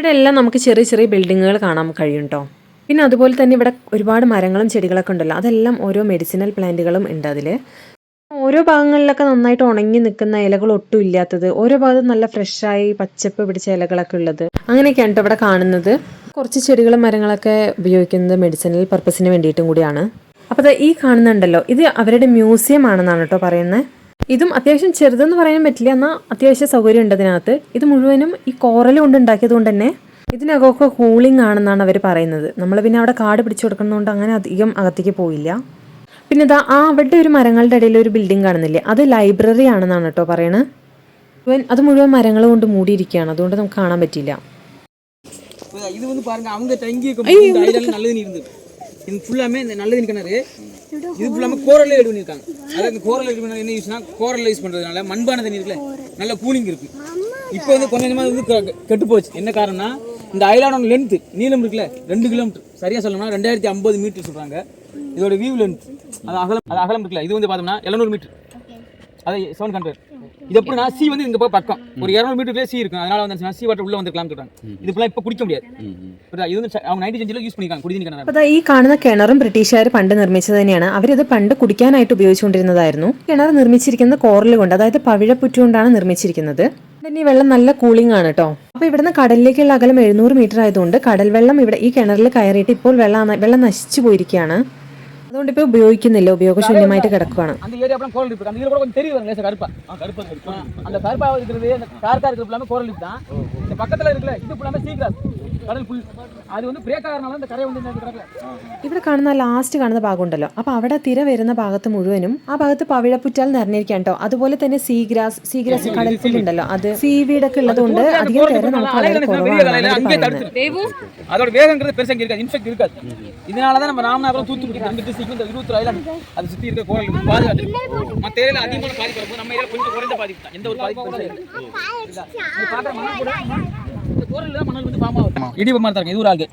ഇവിടെ എല്ലാം നമുക്ക് ചെറിയ ചെറിയ ബിൽഡിങ്ങുകൾ കാണാൻ കഴിയും കേട്ടോ പിന്നെ അതുപോലെ തന്നെ ഇവിടെ ഒരുപാട് മരങ്ങളും ചെടികളൊക്കെ ഉണ്ടല്ലോ. അതെല്ലാം ഓരോ മെഡിസിനൽ പ്ലാന്റുകളും ഉണ്ട് അതിൽ ഓരോ ഭാഗങ്ങളിലൊക്കെ നന്നായിട്ട് ഉണങ്ങി നിൽക്കുന്ന ഇലകൾ ഒട്ടും ഇല്ലാത്തത്. ഓരോ ഭാഗത്തും നല്ല ഫ്രഷായി പച്ചപ്പ് പിടിച്ച ഇലകളൊക്കെ ഉള്ളത്. അങ്ങനെയൊക്കെയാണ് ഇവിടെ കാണുന്നത്. കുറച്ച് ചെടികളും മരങ്ങളൊക്കെ ഉപയോഗിക്കുന്നത് മെഡിസിനൽ പർപ്പസിന് വേണ്ടിയിട്ടും കൂടിയാണ്. അപ്പോൾ ഈ കാണുന്നുണ്ടല്ലോ. ഇത് അവരുടെ മ്യൂസിയം ആണെന്നാണ് കേട്ടോ പറയുന്നത് ഇതും അത്യാവശ്യം ചെറുതെന്ന് പറയാൻ പറ്റില്ല എന്നാൽ അത്യാവശ്യം സൗകര്യം ഉണ്ട് അതിനകത്ത് ഇത് മുഴുവനും ഈ കോറൽ കൊണ്ട് ഉണ്ടാക്കിയത് കൊണ്ട് തന്നെ ഇതിനകമൊക്കെ കൂളിംഗ് ആണെന്നാണ് അവർ പറയുന്നത് നമ്മൾ പിന്നെ അവിടെ കാട് പിടിച്ചു കൊടുക്കുന്നതുകൊണ്ട് അങ്ങനെ അധികം അകത്തേക്ക് പോയില്ല പിന്നെ ഇതാ ആ അവിടെ ഒരു മരങ്ങളുടെ ഇടയിൽ ഒരു ബിൽഡിംഗ് കാണുന്നില്ലേ അത് ലൈബ്രറി ആണെന്നാണ് കേട്ടോ പറയണത് മുഴുവൻ അത് മുഴുവൻ മരങ്ങൾ കൊണ്ട് മൂടിയിരിക്കുകയാണ് അതുകൊണ്ട് നമുക്ക് കാണാൻ പറ്റില്ല இது வந்து பாருங்க அவங்க தங்கி இருக்கும் இந்த ஐலாண்ட் நல்லது நீர் இருந்தது இது ஃபுல்லாமே இந்த நல்லது நீர் கிணறு. இது ஃபுல்லாமே கோரல்ல எடு பண்ணிருக்காங்க. அதாவது இந்த கோரல் பண்ண என்ன யூஸ்னா கோரல்ல யூஸ் பண்றதுனால மண்பான தண்ணி இருக்குல்ல நல்ல கூலிங் இருக்கு. இப்போ வந்து கொஞ்சம் கொஞ்சமா வந்து கெட்டு போச்சு. என்ன காரணம்னா இந்த ஐலாண்டோட லென்த் நீளம் இருக்குல்ல ரெண்டு கிலோமீட்டர் சரியா சொல்லணும்னா ரெண்டாயிரத்தி ஐம்பது மீட்டர் சொல்றாங்க. இதோட வியூ லென்த் அது அகலம் அது அகலம் இருக்குல்ல இது வந்து பார்த்தோம்னா எழுநூறு மீட்டர் அது செவன் ஹண்ட்ரட் இது எப்படின்னா சி வந்து இங்க போய் பக்கம் ஒரு இரநூறு மீட்டர்லேயே சி இருக்கும் அதனால வந்து சி வாட்டர் உள்ள வந்துருக்கலாம் சொல்றாங்க இது ஃபுல்லாக இப்போ குடிக்க முடியாது புரியுதா? இது வந்து ச- அவங்க நைன்டி செஞ்சில் யூஸ் பண்ணிருக்காங்க குடிநீர் கிணறு അപ്പോൾ ദാ ഈ കാണുന്ന കിണറും ബ്രിട്ടീഷുകാർ പണ്ട് നിർമ്മിച്ചത് തന്നെയാണ് അവരിത് പണ്ട് കുടിക്കാനായിട്ട് ഉപയോഗിച്ചുകൊണ്ടിരുന്നതായിരുന്നു കിണർ നിർമ്മിച്ചിരിക്കുന്നത് കോറൽ കൊണ്ട് അതായത് പവിഴപ്പുറ്റു കൊണ്ടാണ് നിർമ്മിച്ചിരിക്കുന്നത് പിന്നെ ഈ വെള്ളം നല്ല കൂളിംഗ് ആണ് കേട്ടോ അപ്പോൾ ഇവിടുന്ന് കടലിലേക്കുള്ള അകലം എഴുന്നൂറ് മീറ്റർ ആയതുകൊണ്ട് കടൽ വെള്ളം ഇവിടെ ഈ കിണറിൽ കയറിയിട്ട് ഇപ്പോൾ വെള്ളം വെള്ളം നശിച്ചു പോയിരിക്കുകയാണ് അതുകൊണ്ട് ഇപ്പോൾ ഉപയോഗിക്കുന്നില്ല ഉപയോഗശൂന്യമായിട്ട് കിടക്കുകയാണ് அந்த ஏரியா அப்புறம் கோரல் இருக்கு அந்த இதுல கூட கொஞ்சம் தெரியுது பாருங்க லேசா கருப்பா ஆ, அந்த கருப்பா இருக்கிறது அந்த கார்க்கா இருக்கிறது ஃபுல்லாமே கோரல் லீஃப் தான் இந்த பக்கத்துல இருக்குல்ல இது ஃபுல்லாமே சீ கிராஸ் கடல் புல் அது வந்து பிரேக் ஆகிறனால இந்த கரை வந்து இந்த கிடக்கல ഇവിടെ കാണുന്ന ലാസ്റ്റ് കാണുന്ന ഭാഗം ഉണ്ടല്ലോ അപ്പോൾ അവിടെ തിര വരുന്ന ഭാഗത്ത് മുഴുവനും ആ ഭാഗത്ത് പവിഴപ്പുറ്റാൽ നിറഞ്ഞിരിക്കുകയാണ് കേട്ടോ അതുപോലെ തന്നെ സീഗ്രാസ് സീഗ്രാസ് കടൽ പുല്ലുണ്ടല്ലോ അത് സീവീടൊക്കെ ഉള്ളതുകൊണ്ട് അധികം തിര നമുക്ക് വളരെ കുറവാണ് அங்கே தடுத்து அதோட வேகங்கிறது பெருசா இங்க இருக்காது இன்ஃபெக்ட் இருக்காது இதனால தான் நம்ம ராமநாதபுரம் தூத்துக்குடி ரெண்டு டிஸ்ட்ரிக்ட் இந்த இருபத்தி ஐலாண்டு அது சுத்தி இருக்க கோரல் இருக்கு, பாதுகாத்து மற்ற ஏரியால அதிகமான பாதிப்பு இருக்கும் நம்ம ஏரியால கொஞ்சம் குறைந்த பாதிப்பு தான் எந்த ஒரு பாதிப்பு கிடையாது நீங்க பார்க்குற மணல் கூட இந்த கோரல் தான் மணல் வந்து ஃபார்ம் ஆகும் இடிவு மாதிரி தான் இருக்கு இது ஒரு ஆள்கு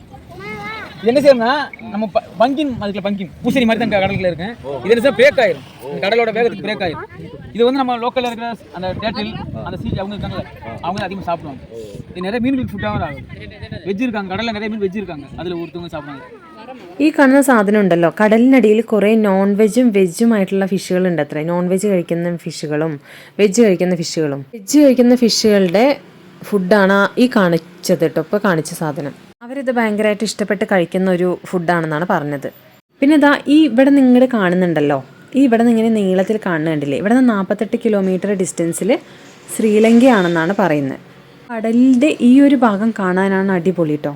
இது என்ன செய்யணும்னா நம்ம ப- பங்கின் அதுக்குள்ள பங்கின் பூசணி மாதிரி தான் கடலுக்குள்ள இருக்கு இது என்ன பிரேக் ஆயிரும் இந்த கடலோட வேகத்துக்கு பிரேக் ஆயிரும் இது வந்து நம்ம லோக்கல்ல இருக்கிற அந்த டேட்டில் அந்த சீ அவங்க இருக்காங்கல்ல அவங்க அதிகமாக சாப்பிடுவாங்க இது நிறைய மீன்கள் ஃபுட்டாக ஆகும் வெஜ் இருக்காங்க கடல்ல நிறைய மீன் வெஜ் இருக்காங்க அதுல ஒருத்தவங்க சாப்பிடுவாங்க ഈ കാണുന്ന സാധനം ഉണ്ടല്ലോ കടലിനടിയിൽ കുറേ നോൺ വെജും വെജും ആയിട്ടുള്ള ഫിഷുകൾ ഉണ്ട് അത്ര നോൺ വെജ് കഴിക്കുന്ന ഫിഷുകളും വെജ് കഴിക്കുന്ന ഫിഷുകളും വെജ് കഴിക്കുന്ന ഫിഷുകളുടെ ഫുഡാണ് ഈ കാണിച്ചത് കേട്ടോ. ഇപ്പോൾ കാണിച്ച സാധനം. അവരിത് ഭയങ്കരമായിട്ട് ഇഷ്ടപ്പെട്ട് കഴിക്കുന്ന ഒരു ഫുഡാണെന്നാണ് പറഞ്ഞത്. പിന്നെ ഇതാ ഈ ഇവിടെ നിങ്ങൾ കാണുന്നുണ്ടല്ലോ. ഈ ഇവിടെ നിന്ന് ഇങ്ങനെ നീളത്തിൽ കാണുന്നുണ്ടല്ലേ ഇവിടെ നിന്ന് നാൽപ്പത്തെട്ട് കിലോമീറ്റർ ഡിസ്റ്റൻസിൽ ശ്രീലങ്കയാണെന്നാണ് പറയുന്നത്. കടലിന്റെ ഈ ഒരു ഭാഗം കാണാനാണ് അടിപൊളി കേട്ടോ.